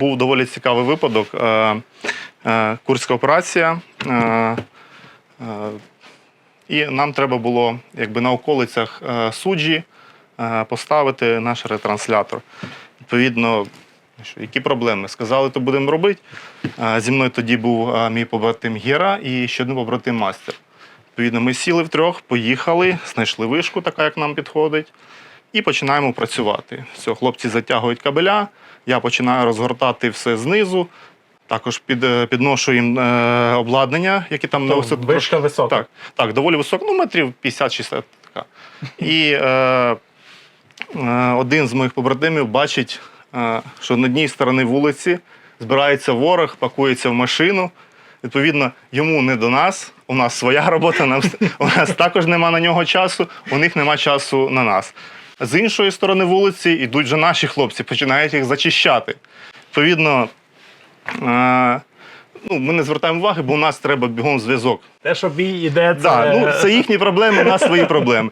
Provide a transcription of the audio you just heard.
був доволі цікавий випадок. Е, е, Курська операція. Е, і нам треба було якби, на околицях суджі поставити наш ретранслятор. Відповідно, які проблеми? Сказали, то будемо робити. Зі мною тоді був мій побратим Гера і ще один побратим мастер. Відповідно, ми сіли втрьох, поїхали, знайшли вишку, така як нам підходить, і починаємо працювати. Все, хлопці затягують кабеля, я починаю розгортати все знизу. Також під, е, підношу їм е, обладнання, які там на висоту. Вишка висока. Так, так, доволі високо, ну метрів 50-60 така. І е, е, один з моїх побратимів бачить, е, що на одній стороні вулиці збирається ворог, пакується в машину. Відповідно, йому не до нас, у нас своя робота, нам, у нас також нема на нього часу, у них нема часу на нас. З іншої сторони вулиці йдуть вже наші хлопці, починають їх зачищати. Відповідно, е, ну, ми не звертаємо уваги, бо у нас треба бігом зв'язок. Те, що бій іде, це Да, ну, це їхні проблеми, у нас свої проблеми.